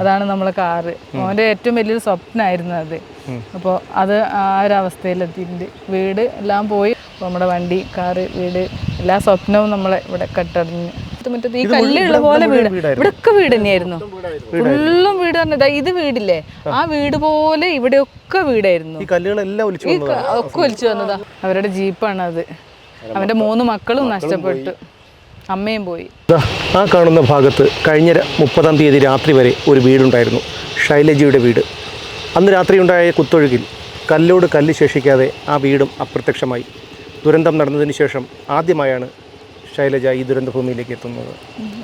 അതാണ് നമ്മളെ കാറ്. മോന്റെ ഏറ്റവും വലിയൊരു സ്വപ്നമായിരുന്നു അത്. അപ്പോൾ അത് ആ ഒരു അവസ്ഥയിലെത്തിയിട്ടുണ്ട്. വീട് എല്ലാം പോയി. നമ്മുടെ വണ്ടി കാറ് വീട് എല്ലാ സ്വപ്നവും നമ്മളെ ഇവിടെ കെട്ടടഞ്ഞ് മുറ്റത്ത് ഈ കല്ലുള്ള പോലെ വീട്. ഇവിടെയൊക്കെ വീട് തന്നെയായിരുന്നു. ഫുള്ളും വീട് പറഞ്ഞതാ ഇത് വീടില്ലേ? ആ. വീട് പോലെ ഇവിടെയൊക്കെ വീടായിരുന്നു. ഒക്കെ ഒലിച്ചു വന്നതാ. അവരുടെ ജീപ്പാണ് അത് അവന്റെ മൂന്ന് മക്കളും നഷ്ടപ്പെട്ടു. അമ്മയും പോയി. ആ കാണുന്ന ഭാഗത്ത് കഴിഞ്ഞ മുപ്പതാം തീയതി രാത്രി വരെ ഒരു വീടുണ്ടായിരുന്നു. ശൈലജയുടെ വീട്. അന്ന് രാത്രി ഉണ്ടായ കുത്തൊഴുകിൽ കല്ലോട് കല്ല് ശേഷിക്കാതെ ആ വീടും അപ്രത്യക്ഷമായി. ദുരന്തം നടന്നതിന് ശേഷം ആദ്യമായാണ് ശൈലജ ഈ ദുരന്തഭൂമിയിലേക്ക് എത്തുന്നത്.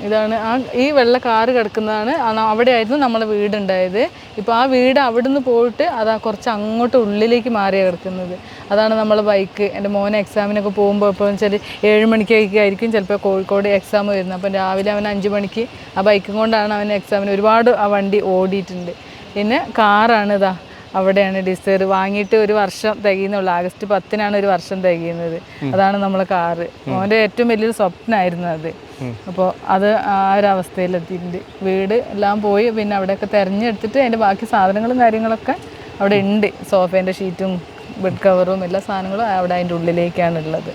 ഇതാണ്. ആ ഈ വെള്ള കാറ് കിടക്കുന്നതാണ്. അവിടെയായിരുന്നു നമ്മളെ വീടുണ്ടായത്. ഇപ്പോൾ ആ വീട് അവിടുന്ന് പോയിട്ട് അതാ കുറച്ച് അങ്ങോട്ട് ഉള്ളിലേക്ക് മാറിയാണ് കിടക്കുന്നത്. അതാണ് നമ്മളെ ബൈക്ക്. എന്റെ മോനെ എക്സാമിനൊക്കെ പോകുമ്പോൾ ഇപ്പോൾ വെച്ചാൽ ഏഴ് മണിക്കൊക്കെ ആയിരിക്കും ചിലപ്പോൾ കോഴിക്കോട് എക്സാം വരുന്നത്. അപ്പം രാവിലെ അവൻ അഞ്ച് മണിക്ക് ആ ബൈക്കും കൊണ്ടാണ് അവൻ എക്സാമിന് ഒരുപാട് ആ വണ്ടി ഓടിയിട്ടുണ്ട്. പിന്നെ കാറാണ് ഇതാ. അവിടെയാണ് ഡിസൈർ വാങ്ങിയിട്ട് ഒരു വർഷം തികയുന്നുള്ളൂ. ആഗസ്റ്റ് പത്തിനാണ് ഒരു വർഷം തികയുന്നത്. അതാണ് നമ്മളെ കാറ്. മോന്റെ ഏറ്റവും വലിയൊരു സ്വപ്നമായിരുന്നു അത്. അപ്പോൾ അത് ആ ഒരു അവസ്ഥയിലെത്തിയിട്ടുണ്ട്. വീട് എല്ലാം പോയി പിന്നെ അവിടെയൊക്കെ തിരഞ്ഞെടുത്തിട്ട് അതിന്റെ ബാക്കി സാധനങ്ങളും കാര്യങ്ങളൊക്കെ അവിടെ ഉണ്ട്. സോഫേന്റെ ഷീറ്റും ബെഡ് കവറും എല്ലാ സാധനങ്ങളും അവിടെ അതിന്റെ ഉള്ളിലേക്കാണ് ഉള്ളത്.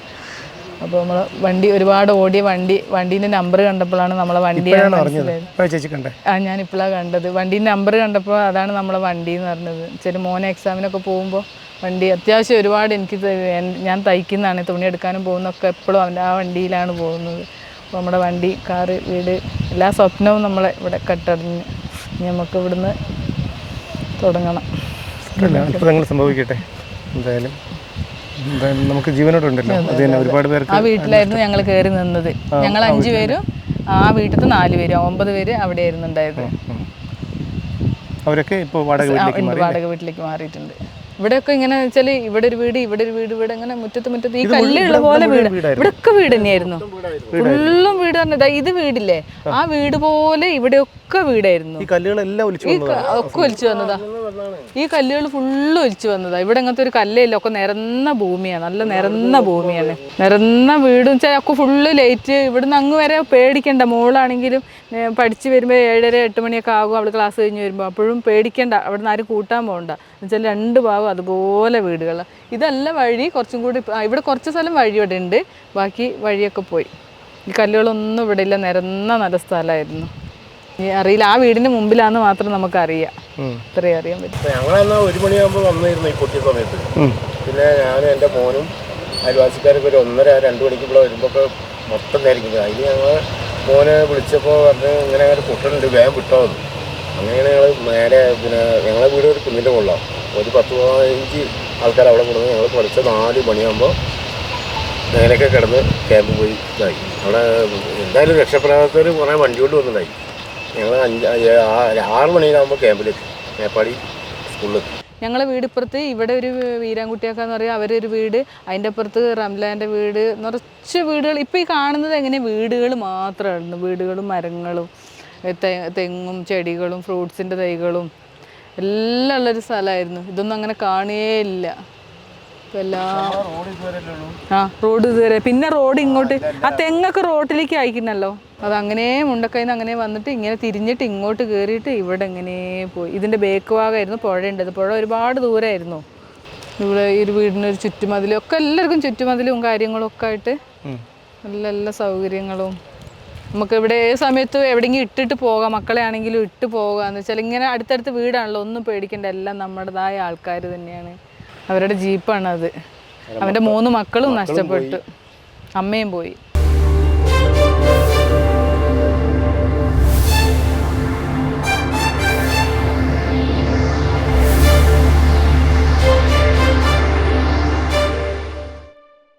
അപ്പോൾ നമ്മൾ വണ്ടി ഒരുപാട് ഓടിയ വണ്ടി വണ്ടീന്റെ നമ്പർ കണ്ടപ്പോഴാണ് നമ്മളെ വണ്ടി ആ ഞാൻ ഇപ്പോഴാണ് കണ്ടത്. വണ്ടീന്റെ നമ്പർ കണ്ടപ്പോൾ അതാണ് നമ്മളെ വണ്ടി എന്ന് പറഞ്ഞത് ചെറിയ മോനെ എക്സാമിനൊക്കെ പോകുമ്പോൾ വണ്ടി അത്യാവശ്യം ഒരുപാട് എനിക്ക് ഞാൻ തയ്ക്കുന്നതാണ് തുണി എടുക്കാനും പോകുന്നൊക്കെ എപ്പോഴും അവന്റെ ആ വണ്ടിയിലാണ് പോകുന്നത്. അപ്പോൾ നമ്മുടെ വണ്ടി കാറ് വീട് എല്ലാ സ്വപ്നവും നമ്മളെ ഇവിടെ കെട്ടറിഞ്ഞ് ഇനി നമുക്ക് ഇവിടുന്ന് തുടങ്ങണം. അത്ഭുതങ്ങൾ സംഭവിക്കട്ടെ. എന്തായാലും. നമുക്ക് ജീവനോടുണ്ടല്ലോ. അത് തന്നെ ഒരുപാട് പേർക്ക് ആ വീട്ടിലായിരുന്നു ഞങ്ങൾ കയറി നിന്നത്. ഞങ്ങൾ അഞ്ചു പേരും ആ വീട്ടിലത്തെ നാല് പേരും ഒമ്പത് പേര് അവിടെയായിരുന്നു ഉണ്ടായത്. അവരൊക്കെ ഇപ്പോൾ വാടക വീട്ടിലേക്ക് വാടക വീട്ടിലേക്ക് മാറിയിട്ടുണ്ട്. ഇവിടെയൊക്കെ ഇങ്ങനെ വെച്ചാൽ ഇവിടെ ഒരു വീട് ഇവിടെ ഒരു വീട് ഇവിടെ ഇങ്ങനെ മുറ്റത്ത് മുറ്റത്ത് ഈ കല്ലുള്ള പോലെ വീട്. ഇവിടെയൊക്കെ വീട് തന്നെയായിരുന്നു. ഫുള്ളും വീട് പറഞ്ഞതാ ഇത് വീടില്ലേ? ആ. വീട് പോലെ ഇവിടെയൊക്കെ വീടായിരുന്നു. ഈ ഒക്കെ ഒലിച്ചു വന്നതാ. ഈ കല്ലുകൾ ഫുള്ള് ഒലിച്ചു വന്നതാ. ഇവിടെ അങ്ങനത്തെ ഒരു കല്ലില്ല. ഒക്കെ നിരന്ന ഭൂമിയാണ് നല്ല നിരന്ന ഭൂമിയാണ്. നിരന്ന വീടും വെച്ചാൽ ഒക്കെ ഫുള്ള് ലൈറ്റ്. ഇവിടുന്ന് അങ്ങ് വരെ പേടിക്കണ്ട. മോളാണെങ്കിലും പഠിച്ചു പഠിച്ച് വരുമ്പോൾ ഏഴര എട്ട് മണിയൊക്കെ ആകും. അവൾ ക്ലാസ് കഴിഞ്ഞ് വരുമ്പോൾ അപ്പോഴും പേടിക്കണ്ട. അവിടുന്ന് ആരും കൂട്ടാൻ പോകണ്ട എന്നുവെച്ചാൽ രണ്ട് ഭാഗം അതുപോലെ വീടുകൾ. ഇതല്ല വഴി കുറച്ചും കൂടി ഇവിടെ കുറച്ച് സ്ഥലം വഴി ഇവിടെ ഉണ്ട്. ബാക്കി വഴിയൊക്കെ പോയി. ഈ കല്ലുകളൊന്നും ഇവിടെ ഇല്ല നിരന്ന നല്ല സ്ഥലമായിരുന്നു. ഇനി അറിയില്ല ആ വീടിന്റെ മുമ്പിലാന്ന് മാത്രം നമുക്കറിയാം. ഇത്രയും അറിയാൻ പറ്റും. ഞങ്ങളെന്നാ ഒരു മണിയാകുമ്പോൾ വന്നിരുന്നു ഈ പൊട്ടിയ സമയത്ത്. പിന്നെ ഞാനും എന്റെ മോനും അയൽവാസിക്കാരൊക്കെ ഒരു ഒന്നര രണ്ട് മണിക്ക് ഇവിടെ വരുമ്പോൾ മൊത്തം നേരിക്കുന്നത് അതിന് ഞങ്ങൾ മോനെ വിളിച്ചപ്പോൾ പറഞ്ഞ് ഇങ്ങനെ അങ്ങനെ പൊട്ടുന്നുണ്ട് വേഗം വിട്ടോ അങ്ങനെയാണ് ഞങ്ങൾ നേരെ പിന്നെ ഞങ്ങളെ വീട് ഒരു കുന്നിന്റെ മുകളിലാണ്. ഒരു പത്ത് പതിനഞ്ച് ആൾക്കാർ അവിടെ കൊടുന്ന് ഞങ്ങൾ പഠിച്ച നാല് മണിയാകുമ്പോൾ നേരെയൊക്കെ കിടന്ന് ക്യാമ്പ് പോയി ഇതായി. അവിടെ എന്തായാലും രക്ഷപ്പെടാത്തവർ കുറേ വണ്ടി കൊണ്ട് വന്നിട്ടുണ്ടായി ഞങ്ങൾ അഞ്ച് ആറ് മണിയിലാകുമ്പോൾ ക്യാമ്പിലെത്തി മേപ്പാടി സ്കൂളിലെത്തി. ഞങ്ങളെ വീട് ഇപ്പുറത്ത് ഇവിടെ ഒരു വീരാൻകുട്ടിയാക്കാന്ന് പറയുക അവരൊരു വീട് അതിന്റെ അപ്പുറത്ത് റംലാന്റെ വീട് നിറച്ച് വീടുകൾ. ഇപ്പോൾ ഈ കാണുന്നത് എങ്ങനെ? വീടുകൾ മാത്രമാണ് വീടുകളും മരങ്ങളും. തെങ്ങും ചെടികളും ഫ്രൂട്ട്സിന്റെ തൈകളും എല്ലാം ഉള്ളൊരു സ്ഥലമായിരുന്നു. ഇതൊന്നും അങ്ങനെ കാണുകയേ ഇല്ല. ആ റോഡ് ഇതുവരെ. പിന്നെ റോഡ് ഇങ്ങോട്ട് ആ തെങ്ങൊക്കെ റോട്ടിലേക്ക് അയക്കുന്നല്ലോ അത് അങ്ങനെ മുണ്ടക്കൈന്ന് അങ്ങനെ വന്നിട്ട് ഇങ്ങനെ തിരിഞ്ഞിട്ട് ഇങ്ങോട്ട് കയറിയിട്ട് ഇവിടെ ഇങ്ങനെ പോയി. ഇതിന്റെ ബേക്ക് ഭാഗമായിരുന്നു പുഴയുണ്ടത് പുഴ ഒരുപാട് ദൂരമായിരുന്നു ഇവിടെ ഈ ഒരു വീടിനൊരു ചുറ്റുമതിലും ഒക്കെ എല്ലാവർക്കും ചുറ്റുമതിലും കാര്യങ്ങളും ഒക്കെ ആയിട്ട് നല്ല എല്ലാ സൗകര്യങ്ങളും നമുക്ക് ഇവിടെ ഏത് സമയത്തും എവിടെയെങ്കിലും ഇട്ടിട്ട് പോകാം മക്കളെ ആണെങ്കിലും ഇട്ട് പോകുക എന്ന് വെച്ചാൽ ഇങ്ങനെ അടുത്തടുത്ത് വീടാണല്ലോ ഒന്നും പേടിക്കേണ്ട. എല്ലാം നമ്മുടേതായ ആൾക്കാർ തന്നെയാണ്. അവരുടെ ജീപ്പാണത്. അത് അവന്റെ മൂന്ന് മക്കളും നഷ്ടപ്പെട്ടു. അമ്മയും പോയി.